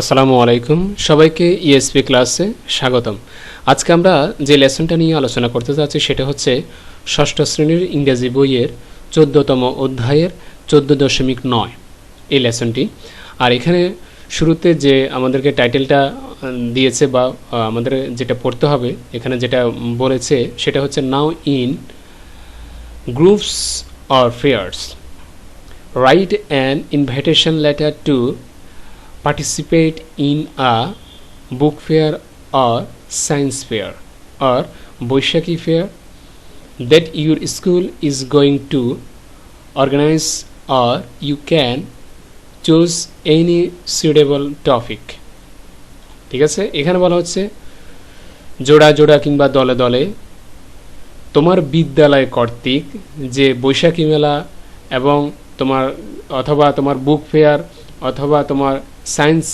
আসসালামু আলাইকুম। সবাইকে ইএসপি ক্লাসে স্বাগতম। আজকে আমরা যে লেসনটা নিয়ে আলোচনা করতে যাচ্ছি সেটা হচ্ছে ষষ্ঠ শ্রেণির ইংরেজি বইয়ের চোদ্দতম অধ্যায়ের চোদ্দ দশমিক নয়। এই লেসনটি। আর এখানে শুরুতে যে আমাদেরকে টাইটেলটা দিয়েছে বা আমাদের যেটা পড়তে হবে, এখানে যেটা বলেছে, সেটা হচ্ছে now in groups or pairs. Right an invitation letter to participate in a book fair or science fair or Boishaki fair that your school is going to organize or you can choose any suitable topic ঠিক আছে এখানে বলা হচ্ছে জোড়া জোড়া কিংবা দলে দলে তোমার বিদ্যালয় কর্তৃক যে বৈশাখী মেলা এবং তোমার অথবা তোমার বুক ফেয়ার অথবা তোমার সায়েন্স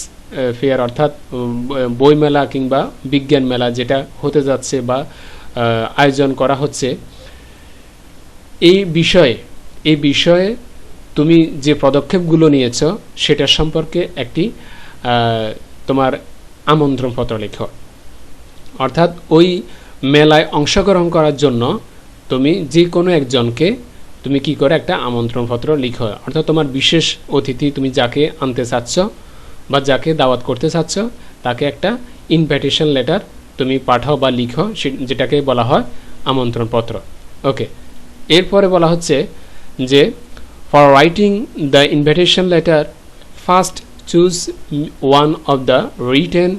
ফেয়ার অর্থাৎ উম, বই মেলা কিংবা বিজ্ঞান মেলা যেটা হতে যাচ্ছে বা আয়োজন করা হচ্ছে এই বিষয়ে এই বিষয়ে তুমি যে পদক্ষেপগুলো নিয়েছ সেটা সম্পর্কে একটি তোমার আমন্ত্রণপত্র লেখো। অর্থাৎ ওই মেলায় অংশগ্রহণ করার জন্য তুমি যে কোনো একজনকে তুমি কি করে একটা আমন্ত্রণপত্র লিখো। অর্থাৎ তোমার বিশেষ অতিথি তুমি যাকে আনতে চাচ্ছ বা যাকে দাওয়াত করতে চাচ্ছ, তাকে একটা ইনভাইটেশন লেটার তুমি পাঠাও বা লিখো যেটাকে বলা হয় আমন্ত্রণপত্র। ওকে। এরপরে বলা হচ্ছে যে for writing the invitation letter first choose one of the written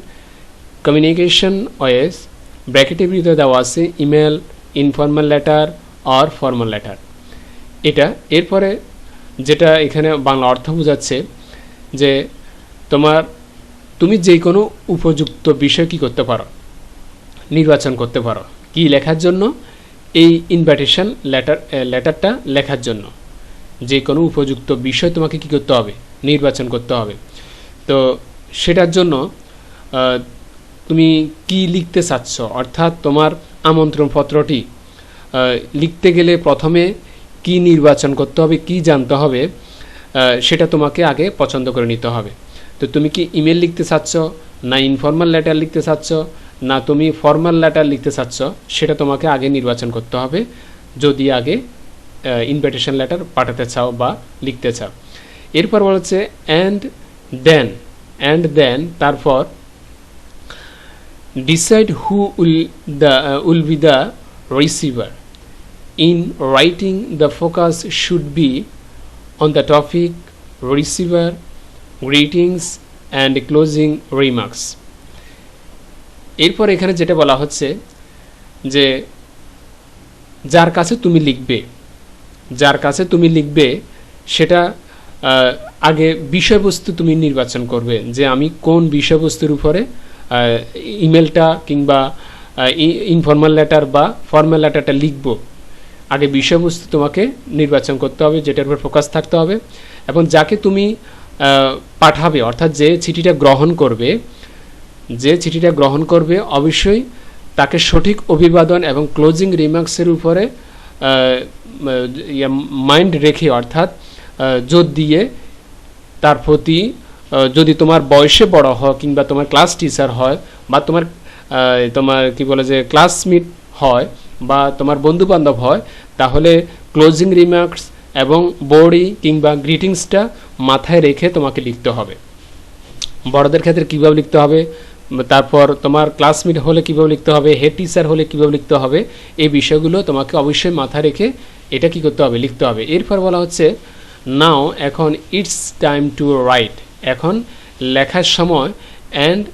communication ways ব্র্যাকেটের ভিতরে দেওয়া আছে email informal letter or formal letter এটা এরপরে যেটা এখানে বাংলা অর্থ বোঝাচ্ছে যে তোমার, তুমি যে কোনো উপযুক্ত বিষয় কি করতে পারো? নির্বাচন করতে পারো। কি লেখার জন্য? এই ইনভাইটেশন লেটার লেটারটা লেখার জন্য। যে কোনো উপযুক্ত বিষয় তোমাকে কি করতে হবে? নির্বাচন করতে হবে। তো সেটার জন্য তুমি কি লিখতে চাচ্ছ? অর্থাৎ তোমার আমন্ত্রণপত্রটি লিখতে গেলে প্রথমে কি নির্বাচন করতে হবে, কি জানতে হবে সেটা তোমাকে আগে পছন্দ করে নিতে হবে। তো তুমি কি ইমেল লিখতে চাচ্ছ না ইনফর্মাল লেটার লিখতে চাচ্ছ না তুমি ফর্মাল লেটার লিখতে চাচ্ছ সেটা তোমাকে আগে নির্বাচন করতে হবে। যদি আগে ইনভিটেশন লেটার পাঠাতে চাও বা লিখতে চাও। এরপর বলা হচ্ছে অ্যান্ড দেন অ্যান্ড দেন তারপর who will the uh, will be the receiver. In writing the focus should be on the topic receiver greetings and closing remarks. এরপর এখানে যেটা বলা হচ্ছে যে, যার কাছে তুমি লিখবে, যার কাছে তুমি লিখবে, সেটা আগে বিষয়বস্তু তুমি নির্বাচন করবে, যে আমি কোন বিষয়বস্তুর উপরে ইমেলটা কিংবা ইনফর্মাল লেটার বা ফর্মাল লেটারটা লিখব। আগে বিষয়বস্তু তোমাকে নির্বাচন করতে হবে, যেটার উপর ফোকাস থাকতে হবে। এবং যাকে তুমি পাঠাবে, অর্থাৎ যে চিঠিটা গ্রহণ করবে, যে চিঠিটা গ্রহণ করবে, অবশ্যই তাকে সঠিক অভিবাদন এবং ক্লোজিং রিমার্কসের উপরে মাইন্ড রেখে, অর্থাৎ জোর দিয়ে তার প্রতি যদি তোমার বয়সে বড় হয় কিংবা তোমার ক্লাস টিচার হয় বা তোমার তোমার কি বলে যে ক্লাসমেট হয় বা তোমার বন্ধু বান্ধব হয়, তাহলে ক্লোজিং রিমার্কস এবং বডি কিংবা গ্রিটিংসটা মাথায় রেখে তোমাকে লিখতে হবে। বড়দের ক্ষেত্রে কীভাবে লিখতে হবে? তারপর তোমার ক্লাসমেট হলে কীভাবে লিখতে হবে? হেড টিচার হলে কীভাবে লিখতে হবে? এই বিষয়গুলো তোমাকে অবশ্যই মাথায় রেখে এটা কি করতে হবে? লিখতে হবে। এরপর বলা হচ্ছে নাও এখন ইটস টাইম টু রাইট এখন লেখার সময় and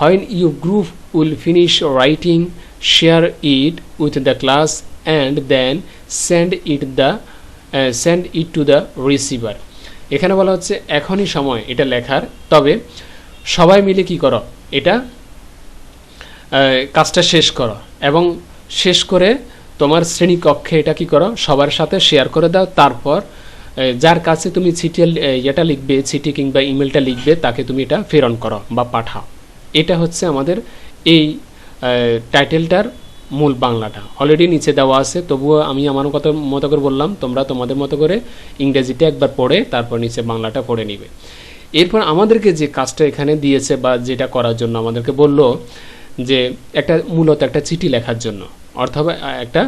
when you group will finish writing share it with the class and then send it the send it to the receiver এখানে বলা হচ্ছে, এখনই সময় এটা লেখার। তবে সবাই মিলে কি করো, এটা কাজটা শেষ করো এবং শেষ করে তোমার শ্রেণীকক্ষে এটা কি করো, সবার সাথে শেয়ার করে দাও। তারপর যার কাছে তুমি চিঠি এটা লিখবে, চিঠি কিংবা ইমেলটা লিখবে, তাকে তুমি এটা প্রেরণ করো বা পাঠাও। এটা হচ্ছে আমাদের এই টাইটেলটার মূল বাংলাটা। অলরেডি নিচে দেওয়া আছে, তবুও আমি আমার কত মতো করে বললাম, তোমরা তোমাদের মতো করে ইংরেজিটা একবার পড়ে, তারপর নিচে বাংলাটা পড়ে নিবে। এরপর আমাদেরকে যে কাজটা এখানে দিয়েছে বা যেটা করার জন্য আমাদেরকে বলল যে একটা মূলত একটা চিঠি লেখার জন্য অর্থাৎ একটা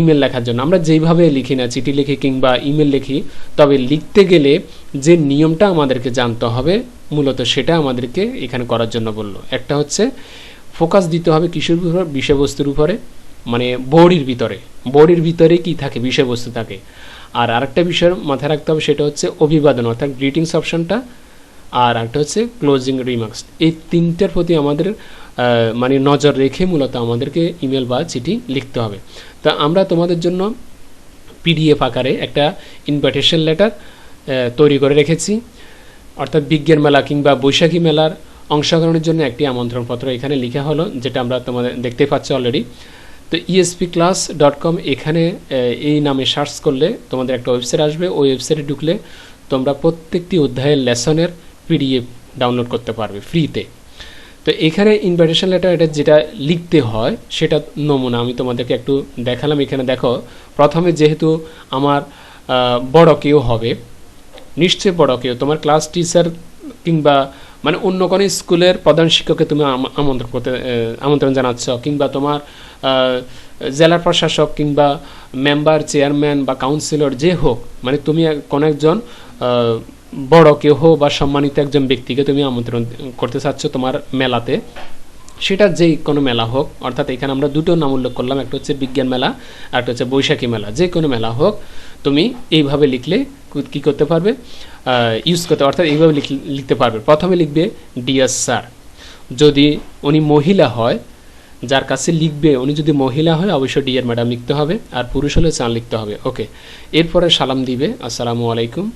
ইমেল লেখার জন্য। আমরা যেইভাবে লিখি না, চিঠি লিখি কিংবা ইমেল লিখি, তবে লিখতে গেলে যে নিয়মটা আমাদেরকে জানতে হবে, মূলত সেটা আমাদেরকে এখানে করার জন্য বলল। একটা হচ্ছে ফোকাস দিতে হবে কিসের উপর? বিষয়বস্তুর উপরে মানে বডির ভিতরে। বডির ভিতরে কি থাকে? বিষয়বস্তু থাকে। আর আরেকটা বিষয় মাথায় রাখতে হবে, সেটা হচ্ছে অভিবাদন, অর্থাৎ গ্রিটিংস অপশনটা আর একটা হচ্ছে ক্লোজিং রিমার্কস এই তিনটার প্রতি আমাদের মানে নজর রেখে মূলত আমাদেরকে ইমেল বা চিঠি লিখতে হবে। তা আমরা তোমাদের জন্য পিডিএফ আকারে একটা ইনভাইটেশন লেটার তৈরি করে রেখেছি। অর্থাৎ বিজ্ঞান মেলা কিংবা বৈশাখী মেলার অংশগ্রহণের জন্য একটি আমন্ত্রণপত্র এখানে লেখা হলো, যেটা আমরা তোমাদের দেখতে পাচ্ছি অলরেডি তো ইএসপি ক্লাস ডট কম এখানে এই নামে সার্চ করলে তোমাদের একটা ওয়েবসাইট আসবে। ওই ওয়েবসাইটে ঢুকলে তোমরা প্রত্যেকটি অধ্যায়ের লেসনের পিডিএফ ডাউনলোড করতে পারবে ফ্রিতে তো এখানে ইনভাইটেশন লেটার এটা যেটা লিখতে হয়, সেটা নমুনা আমি তোমাদেরকে একটু দেখালাম। এখানে দেখো, প্রথমে যেহেতু আমার বড় কেউ হবে নিশ্চয় বড় কেউ, তোমার ক্লাস টিচার কিংবা মানে অন্য কোনো স্কুলের প্রধান শিক্ষককে তুমি আমন্ত্রণ করতে আমন্ত্রণ জানাচ্ছ, কিংবা তোমার জেলা প্রশাসক কিংবা মেম্বার, চেয়ারম্যান বা কাউন্সিলর যে হোক মানে তুমি কোনো একজন বড় কেউ হোক বা সম্মানিত একজন ব্যক্তিকে তুমি আমন্ত্রণ করতে চাচ্ছ তোমার মেলাতে, সেটা যেই কোনো মেলা হোক, অর্থাৎ এখানে আমরা দুটো নাম উল্লেখ করলাম, একটা হচ্ছে বিজ্ঞান মেলা, আর একটা হচ্ছে বৈশাখী মেলা। যে কোনো মেলা হোক, তুমি এইভাবে লিখলে কি করতে পারবে? ইউজ করতে অর্থাৎ এইভাবে লিখতে পারবে। প্রথমে লিখবে ডিয়ার স্যার যদি উনি মহিলা হয়, যার কাছে লিখবে, উনি যদি মহিলা হয়, অবশ্যই ডিয়ার ম্যাডাম লিখতে হবে, আর পুরুষ হলে চান লিখতে হবে ওকে এরপরে সালাম দিবে, আসসালামু আলাইকুম।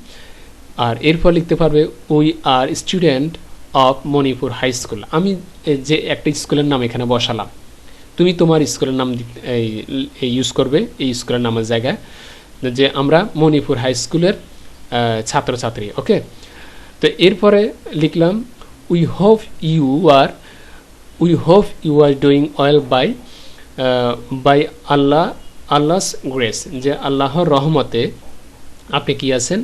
আর এরপর লিখতে পারবে we are student of Manipur high school আমি যে একটা স্কুলের নাম এখানে বসালাম। তুমি তোমার স্কুলের নাম ইউজ করবে, এই স্কুলের নামের জায়গায়, যে আমরা মণিপুর হাই স্কুলের ছাত্রছাত্রী। ওকে তো এরপরে লিখলাম we hope you are we hope you are doing well by by Allah Allah's grace যে আল্লাহর রহমতে আপনি কি আছেন?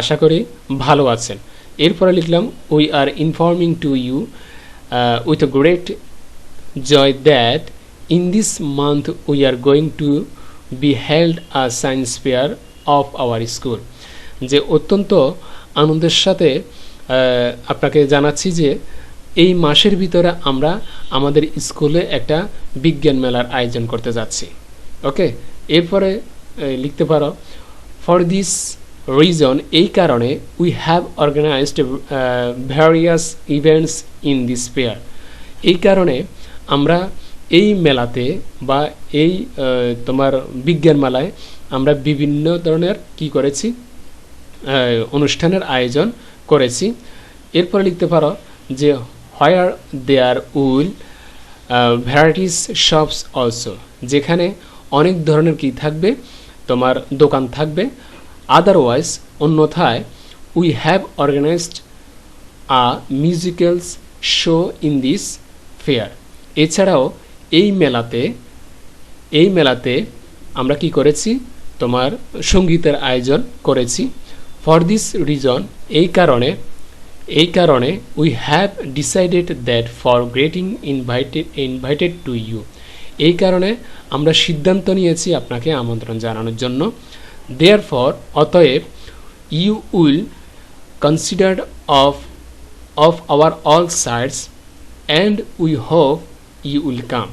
আশা করি ভালো আছেন। এরপরে লিখলাম we are informing to you with great joy that in this month we are going to be held a science fair of our school যে অত্যন্ত আনন্দের সাথে আপনাকে জানাচ্ছি যে এই মাসের ভিতরে আমরা আমাদের স্কুলে একটা বিজ্ঞান মেলার আয়োজন করতে যাচ্ছি। ওকে? এরপরে লিখতে পারো ফর দিস রিজন এই কারণে we have organised various events in this fair এই কারণে আমরা এই মেলাতে বা এই তোমার বিজ্ঞান মেলায় আমরা বিভিন্ন ধরনের কি করেছি? অনুষ্ঠানের আয়োজন করেছি। এরপরে লিখতে পারো যে where there will varieties shops also যেখানে অনেক ধরনের কি থাকবে? তোমার দোকান থাকবে। আদারওয়াইজ অন্যথায় we have organized a musicals show in this fair এছাড়াও, এই মেলাতে এই মেলাতে আমরা কি করেছি? তোমার সঙ্গীতের আয়োজন করেছি। ফর দিস রিজন এই কারণে এই কারণে we have decided that for greeting invited invited to you এই কারণে আমরা সিদ্ধান্ত নিয়েছি আপনাকে আমন্ত্রণ জানানোর জন্য। দেয়ার ফর অতএব you will considered of of our all sides and we hope you will come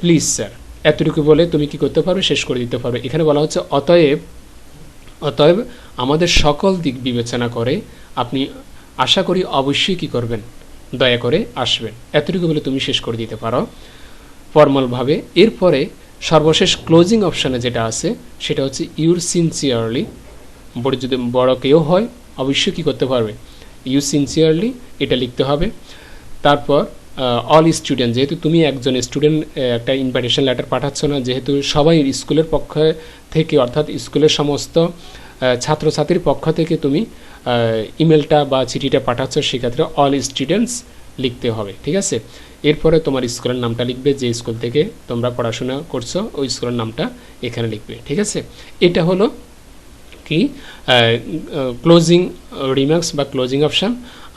please sir এতটুকু বলে তুমি কি করতে পারবে শেষ করে দিতে পারবে এখানে বলা হচ্ছে, অতএব অতএব আমাদের সকল দিক বিবেচনা করে আপনি আশা করি অবশ্যই কি করবেন? দয়া করে আসবেন। এতটুকু বলে তুমি শেষ করে দিতে পারো। ফর্মালভাবে এরপরে সর্বশেষ ক্লোজিং অপশানে যেটা আছে, সেটা হচ্ছে ইউর সিনসিয়ারলি বড় যদি বড় কেউ হয়, অবশ্যই কী করতে পারবে? ইউ সিনসিয়ারলি এটা লিখতে হবে। তারপর অল স্টুডেন্ট যেহেতু তুমি একজন স্টুডেন্ট একটা ইনভাইটেশন লেটার পাঠাচ্ছ না, যেহেতু সবাই স্কুলের পক্ষ থেকে, অর্থাৎ স্কুলের সমস্ত ছাত্রছাত্রীর পক্ষ থেকে তুমি ইমেলটা বা চিঠিটা পাঠাচ্ছ, সেক্ষেত্রে অল স্টুডেন্টস লিখতে হবে, ঠিক আছে? এরপরে তোমার স্কুলের নামটা লিখবে, যে স্কুল থেকে তোমরা পড়াশোনা করছ, ওই স্কুলের নামটা এখানে লিখবে, ঠিক আছে? এটা হলো কি ক্লোজিং রিমার্কস বা ক্লোজিং অপশান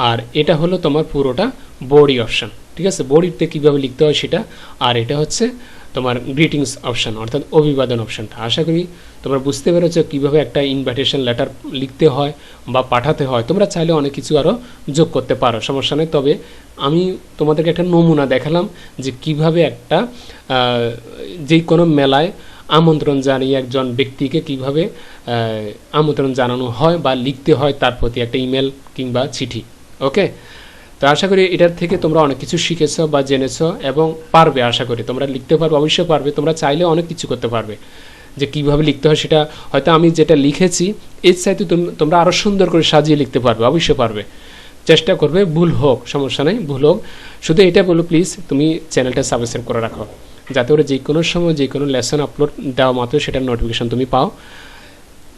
আর এটা হলো তোমার পুরোটা বডি অপশান ঠিক আছে? বডিতে কীভাবে লিখতে হয় সেটা? আর এটা হচ্ছে তোমার গ্রিটিংস অপশান অর্থাৎ অভিবাদন অপশানটা আশা করি তোমরা বুঝতে পেরেছ কীভাবে একটা ইনভাইটেশন লেটার লিখতে হয় বা পাঠাতে হয়। তোমরা চাইলে অনেক কিছু আরও যোগ করতে পারো, সমস্যা নেই। তবে আমি তোমাদেরকে একটা নমুনা দেখালাম যে কীভাবে একটা যে কোনো মেলায় আমন্ত্রণ জানিয়ে একজন ব্যক্তিকে কীভাবে আমন্ত্রণ জানানো হয় বা লিখতে হয় তার প্রতি একটা ইমেল কিংবা চিঠি ওকে তো আশা করি এটার থেকে তোমরা অনেক কিছু শিখেছো বা জেনেছো এবং পারবে, আশা করি। তোমরা লিখতে পারবে, অবশ্যই পারবে। তোমরা চাইলে অনেক কিছু করতে পারবে। যে কীভাবে লিখতে হয় সেটা হয়তো আমি যেটা লিখেছি, এর চাইতে তোম- তোমরা আরও সুন্দর করে সাজিয়ে লিখতে পারবে, অবশ্যই পারবে। চেষ্টা করবে, ভুল হোক, সমস্যা নেই, ভুল হোক। শুধু এটা বলো প্লিজ তুমি চ্যানেলটা সাবস্ক্রাইব করে রাখো। যাতে করে যে কোনো সময় যে কোনো লেসন আপলোড দেওয়া মাত্র সেটার নোটিফিকেশন তুমি পাও।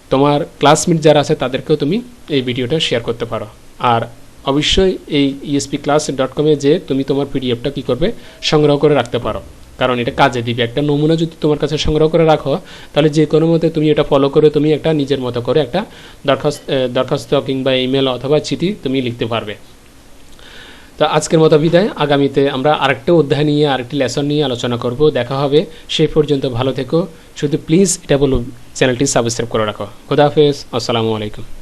তোমার ক্লাসমেট যারা আছে তাদেরকেও তুমি এই ভিডিওটা শেয়ার করতে পারো। আর অবশ্যই এই ইএসপি ক্লাস ডট কমে যে তুমি তোমার পিডিএফটা কী করবে সংগ্রহ করে রাখতে পারো। কারণ এটা কাজে দিবে। একটা নমুনা যদি তোমার কাছে সংগ্রহ করে রাখো, তাহলে যে কোনো মতে তুমি এটা ফলো করে তুমি একটা নিজের মতো করে একটা দরখাস্ত দরখাস্ত কিংবা ইমেল অথবা চিঠি তুমি লিখতে পারবে। তো আজকের মতো বিদায়। আগামীতে আমরা আরেকটা অধ্যায় নিয়ে, আরেকটি লেসন নিয়ে আলোচনা করব। দেখা হবে। সেই পর্যন্ত ভালো থেকো। শুধু প্লিজ এটা বলো চ্যানেলটি সাবস্ক্রাইব করে রাখো। খুদাহাফেজ আসসালামু আলাইকুম।